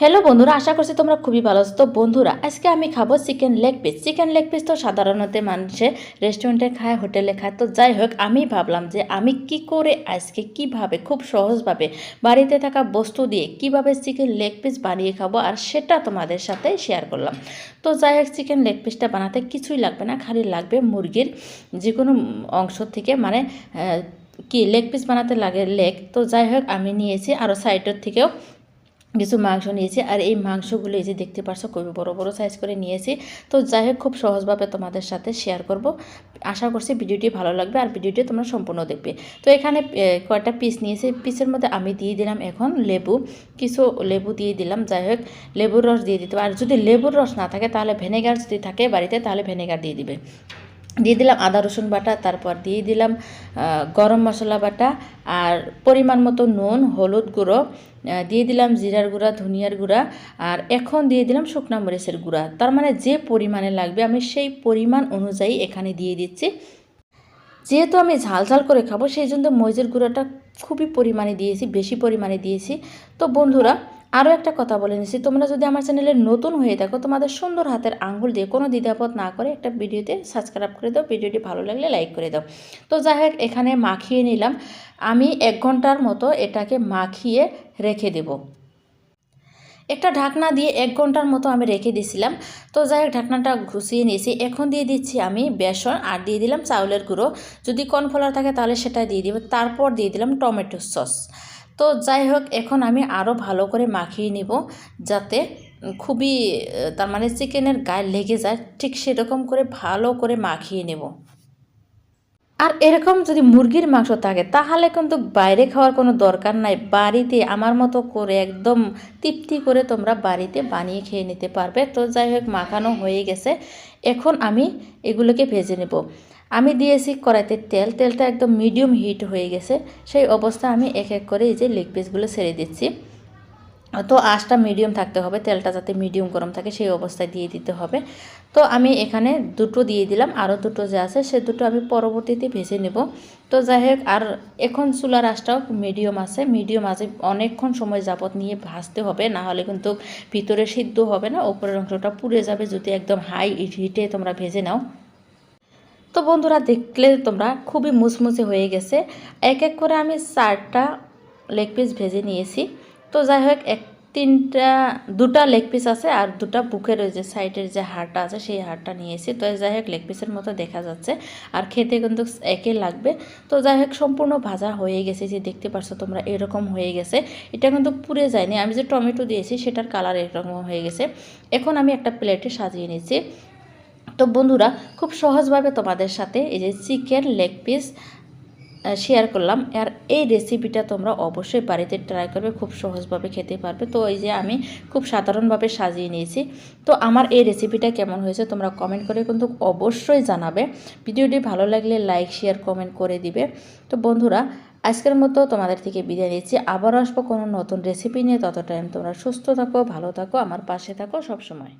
Hello বন্ধুরা, আশা করছি তোমরা খুবই ভালো আছো। তো বন্ধুরা, আজকে আমি খাব chicken leg piece chicken leg piece তো সাধারণত মানুষে রেস্টুরেন্টে খায় হোটেলে খায়। তো যাই হোক, আমি ভাবলাম যে আমি কি করে আজকে কীভাবে, খুব সহজভাবে বাড়িতে থাকা বস্তু দিয়ে কীভাবে চিকেন লেগ পিস বানিয়ে খাব আর সেটা তোমাদের সাথে শেয়ার করলাম। তো যাই হোক চিকেন লেগ পিসটা বানাতে কিছুই লাগবে না, খালি লাগবে মুরগির যে কোনো অংশ থেকে মানে কি লেগ পিস বানাতে লাগে লেগ তো যাই হোক, আমি নিয়েছি আরও সাইডের থেকেও কিছু মাংস নিয়েছি আর এই মাংসগুলো এই যে দেখতে পারছ খুবই বড় বড় সাইজ করে নিয়েছি। তো যাই হোক, খুব সহজভাবে তোমাদের সাথে শেয়ার করব। আশা করছি ভিডিওটি ভালো লাগবে আর ভিডিওটি তোমরা সম্পূর্ণ দেখবে। তো এখানে কয়েকটা পিস নিয়েছি। পিসের মধ্যে আমি দিয়ে দিলাম এখন লেবু। কিছু লেবু দিয়ে দিলাম, যাই হোক, লেবুর রস দিয়ে দিতে আর যদি লেবুর রস না থাকে, তাহলে ভেনেগার যদি থাকে বাড়িতে, তাহলে ভেনেগার দিয়ে দিবে। দিয়ে দিলাম আদা, রসুন বাটা, তারপর দিয়ে দিলাম গরম মশলা বাটা আর পরিমাণ মতো নুন, হলুদ গুঁড়ো দিয়ে দিলাম জিরার গুঁড়া, ধনিয়ার গুঁড়া আর এখন দিয়ে দিলাম শুকনা মরিচের গুঁড়া। তার মানে যে পরিমাণে লাগবে আমি সেই পরিমাণ অনুযায়ী এখানে দিয়ে দিচ্ছি। যেহেতু আমি ঝাল ঝাল করে খাব, সেই জন্য মরিচের গুঁড়োটা খুবই পরিমাণে দিয়েছি, বেশি পরিমাণে দিয়েছি। তো বন্ধুরা আরও একটা কথা বলে নিচ্ছি। তোমরা যদি আমার চ্যানেলে নতুন হয়ে থাকো, তোমাদের সুন্দর হাতের আঙ্গুল দিয়ে কোনো দ্বিধাবোধ না করে একটা ভিডিওতে সাবস্ক্রাইব করে দাও, ভিডিওটি ভালো লাগলে লাইক করে দাও। তো যাই হোক, এখানে মাখিয়ে নিলাম। আমি এক ঘণ্টার মতো এটাকে মাখিয়ে রেখে দেবো। একটা ঢাকনা দিয়ে এক ঘণ্টার মতো আমি রেখে দিয়েছিলাম তো যাই হোক, ঢাকনাটা ঘুষিয়ে নিয়েছি। এখন দিয়ে দিচ্ছি আমি বেসন আর দিয়ে দিলাম চাউলের গুঁড়ো। যদি কর্নফ্লাওয়ার থাকে তাহলে সেটা দিয়ে দিব। তারপর দিয়ে দিলাম টমেটো সস। তো যাই হোক, এখন আমি আরও ভালো করে মাখিয়ে নিব যাতে খুবই তার মানে চিকেনের গায়ে লেগে যায়, ঠিক সেরকম করে ভালো করে মাখিয়ে নেব। আর এরকম যদি মুরগির মাংস থাকে, তাহলে কিন্তু বাইরে খাওয়ার কোনো দরকার নাই। বাড়িতে আমার মতো করে একদম তৃপ্তি করে তোমরা বাড়িতে বানিয়ে খেয়ে নিতে পারবে। তো যাই হোক, মাখানো হয়ে গেছে। এখন আমি এগুলোকে ভেজে নেব। আমি দিয়েছি কড়াইতে তেল, তেলটা একদম মিডিয়াম হিট হয়ে গেছে। সেই অবস্থা আমি এক এক করে এই যে লেগ পিসগুলো ছেড়ে দিচ্ছি। তো আঁচটা মিডিয়াম থাকতে হবে, তেলটা যাতে মিডিয়াম গরম থাকে সেই অবস্থায় দিয়ে দিতে হবে। তো আমি এখানে দুটো দিয়ে দিলাম, আরও দুটো যে আছে সে দুটো আমি পরবর্তীতে ভেজে নেব। তো যাই হোক, আর এখন চুলার আঁচটাও মিডিয়াম আছে মিডিয়াম আছে অনেকক্ষণ সময় যাবত নিয়ে ভাজতে হবে, না হলে কিন্তু ভিতরে সিদ্ধ হবে না, ওপরের অংশটা পুড়ে যাবে যদি একদম হাই হিটে তোমরা ভেজে নাও। তো বন্ধুরা দেখলে তোমরা খুবই মুচমুচে হয়ে গেছে। এক এক করে আমি চারটা লেগ পিস ভেজে নিয়েছি। তো যাই হোক, এক তিনটা, দুটা লেগ পিস আছে আর দুটা বুকের ওই যে সাইডের যে হাড়টা আছে, সেই হাড়টা নিয়েছি। তো যাই হোক লেগ পিসের মতো দেখা যাচ্ছে। আর খেতে কিন্তু একে লাগবে। তো যাই হোক, সম্পূর্ণ ভাজা হয়ে গেছে। যে দেখতে পারছ তোমরা, এরকম হয়ে গেছে। এটা কিন্তু পুড়ে যায়নি। আমি যে টমেটো দিয়েছি, সেটার কালার এরকম হয়ে গেছে। এখন আমি একটা প্লেটে সাজিয়ে নিয়েছি তো বন্ধুরা, খুব সহজভাবে তোমাদের সাথে এই যে চিকেন লেগ পিস শেয়ার করলাম। আর এই রেসিপিটা তোমরা অবশ্যই বাড়িতে ট্রাই করবে, খুব সহজভাবে খেতে পারবে। তো এই যে আমি খুব সাধারণভাবে সাজিয়ে নিয়েছি। তো আমার এই রেসিপিটা কেমন হয়েছে তোমরা কমেন্ট করে কিন্তু অবশ্যই জানাবে। ভিডিওটি ভালো লাগলে লাইক শেয়ার কমেন্ট করে দিবে। তো বন্ধুরা, আজকের মতো তোমাদের থেকে বিদায় নিচ্ছি। আবার আসব কোনো নতুন রেসিপি নিয়ে। তত টাইম তোমরা সুস্থ থাকো, ভালো থাকো, আমার পাশে থাকো সবসময়।